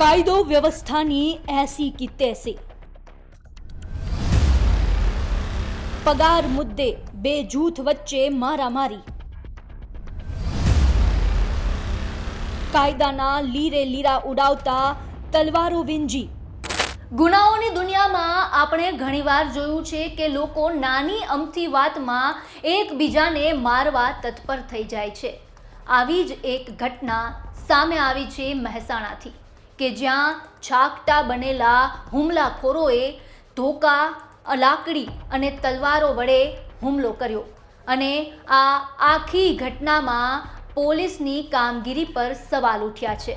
કાયદો વ્યવસ્થાની એસી કી તેસી. પગાર મુદ્દે બે જૂથ વચ્ચે મારામારી. કાયદાના લીરે લીરા ઉડાવતા તલવારો વિંજી. ગુનાઓની દુનિયામાં આપણે ઘણીવાર જોયું છે કે લોકો નાની અમથી વાતમાં એકબીજાને મારવા તત્પર થઈ જાય છે. આવી જ એક ઘટના સામે આવી છે મહેસાણાથી. કે જ્યાં છાકટા બનેલા હુમલાખોરોએ ધોકા, લાકડી અને તલવારો વડે હુમલો કર્યો અને આ આખી ઘટનામાં પોલીસની કામગીરી પર સવાલ ઉઠ્યા છે.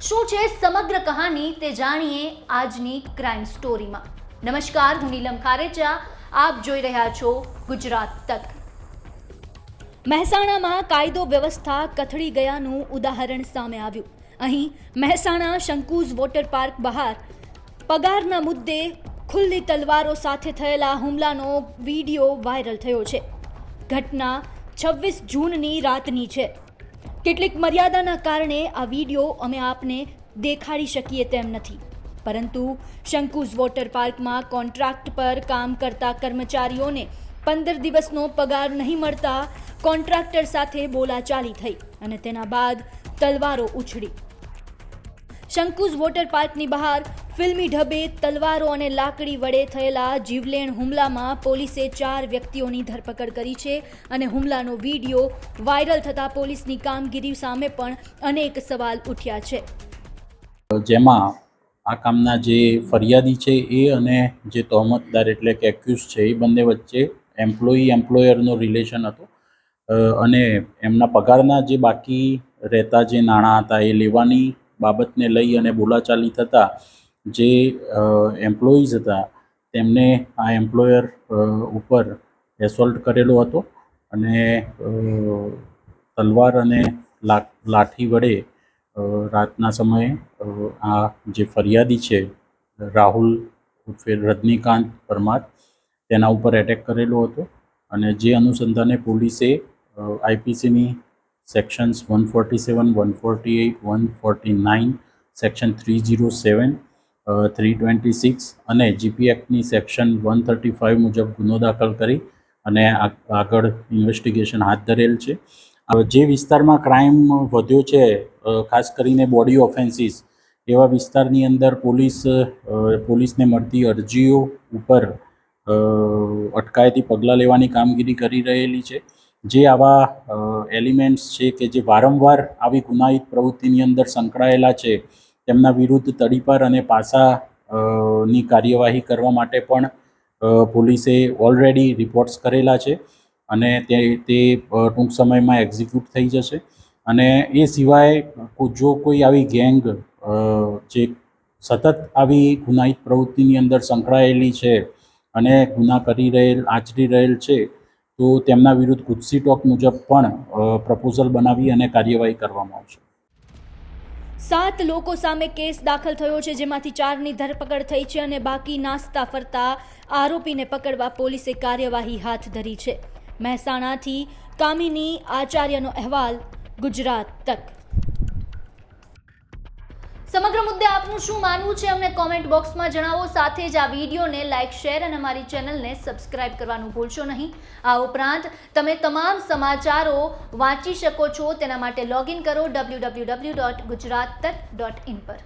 શું છે સમગ્ર કહાની તે જાણીએ આજની ક્રાઇમ સ્ટોરીમાં. નમસ્કાર, હું નીલમ ખારેચા. આપ જોઈ રહ્યા છો ગુજરાત તક. મહેસાણામાં કાયદો વ્યવસ્થા કથળી ગયાનું ઉદાહરણ સામે આવ્યું. અહીં મહેસાણા શંકુઝ વોટર પાર્ક બહાર પગારના મુદ્દે ખુલ્લી તલવારો સાથે થયેલા હુમલાનો વીડિયો વાયરલ થયો છે. ઘટના છવ્વીસ જૂનની રાતની છે. કેટલીક મર્યાદાના કારણે આ વીડિયો અમે આપને દેખાડી શકીએ તેમ નથી. પરંતુ શંકુઝ વોટર પાર્કમાં કોન્ટ્રાક્ટ પર કામ કરતા કર્મચારીઓને પંદર દિવસનો પગાર નહીં મળતા કોન્ટ્રાક્ટર સાથે બોલાચાલી થઈ અને તેના બાદ તલવારો ઉછળી. શંકુઝ વોટર પાર્કની બહાર ફિલ્મી ઢબે તલવારો અને લાકડી વડે થયેલા જીવલેણ હુમલામાં પોલીસે ચાર વ્યક્તિઓની ધરપકડ કરી છે અને હુમલાનો વીડિયો વાયરલ થતાં પોલીસની કામગીરી સામે પણ અનેક સવાલ ઉઠ્યા છે. જેમાં આ કામના જે ફરિયાદી છે એ અને જે તહોમતદાર એટલે કે એક્યુઝ છે એ બંને વચ્ચે એમ્પ્લોયી એમ્પ્લોયરનો રિલેશન હતો. અને એમના પગારના જે બાકી રહેતા જે નાણાં હતા એ લેવાની બાબતને લઈ અને બોલાચાલી થતાં જે એમ્પ્લોઈઝ હતા તેમને આ એમ્પ્લોયર ઉપર એસોલ્ટ કરેલો હતો અને તલવાર અને લાઠી વડે રાતના સમયે આ જે ફરિયાદી છે, રાહુલ ઉર્ફે રજનીકાંત પરમાર, તેના ઉપર એટેક કરેલો હતો અને જે અનુસંધાને પોલીસે આઈપીસીની sections one forty seven one forty eight one forty nine section three zero seven three twenty six અને જીપી એક્ટની સેક્શન વન થર્ટી ફાઇવ મુજબ ગુનો દાખલ કરી અને આગળ ઇન્વેસ્ટિગેશન હાથ ધરેલ છે. જે વિસ્તારમાં ક્રાઇમ વધ્યો છે ખાસ કરીને બોડી ઓફેન્સીસ એવા વિસ્તારની અંદર પોલીસ પોલીસને મળતી અરજીઓ ઉપર અટકાયતી પગલાં લેવાની કામગીરી કરી રહેલી છે. જે આવા એલિમેન્ટ્સ છે કે જે વારંવાર આવી ગુનાહિત પ્રવૃત્તિની અંદર સંકળાયેલા છે, તેમના વિરુદ્ધ તડીપાર અને પાસા ની કાર્યવાહી કરવા માટે પણ પોલીસે ઓલરેડી રિપોર્ટ્સ કરેલા છે અને તે તે ટૂંક સમયમાં એક્ઝિક્યુટ થઈ જશે. અને એ સિવાય જો કોઈ આવી ગેંગ જે સતત આવી ગુનાહિત પ્રવૃત્તિની અંદર સંકળાયેલી છે અને ગુના કરી રહેલ, આચરી રહેલ છે તો તેમના વિરુદ્ધ કુત્સી ટોક મુજબ પણ પ્રપોઝલ બનાવી અને કાર્યવાહી કરવામાં આવશે સાત લોકો સામે કેસ દાખલ થયો છે, જેમાંથી ચારની ધરપકડ થઈ છે અને બાકી નાસ્તા ફરતા આરોપીને પકડવા પોલીસે કાર્યવાહી હાથ ધરી છે. મહેસાણાથી કામિની આચાર્યનો અહેવાલ, ગુજરાત તક. સમગ્ર મુદ્દે આપનું શું માનવું છે અમને કોમેન્ટ બોક્સમાં જણાવો. સાથે જ આ વિડીયોને લાઇક શેર અને અમારી ચેનલને સબસ્ક્રાઇબ કરવાનું ભૂલશો નહીં. આ ઉપરાંત, તમે તમામ સમાચારો વાંચી શકો છો. તેના માટે લોગિન કરો W W W dot Gujarat dot in પર.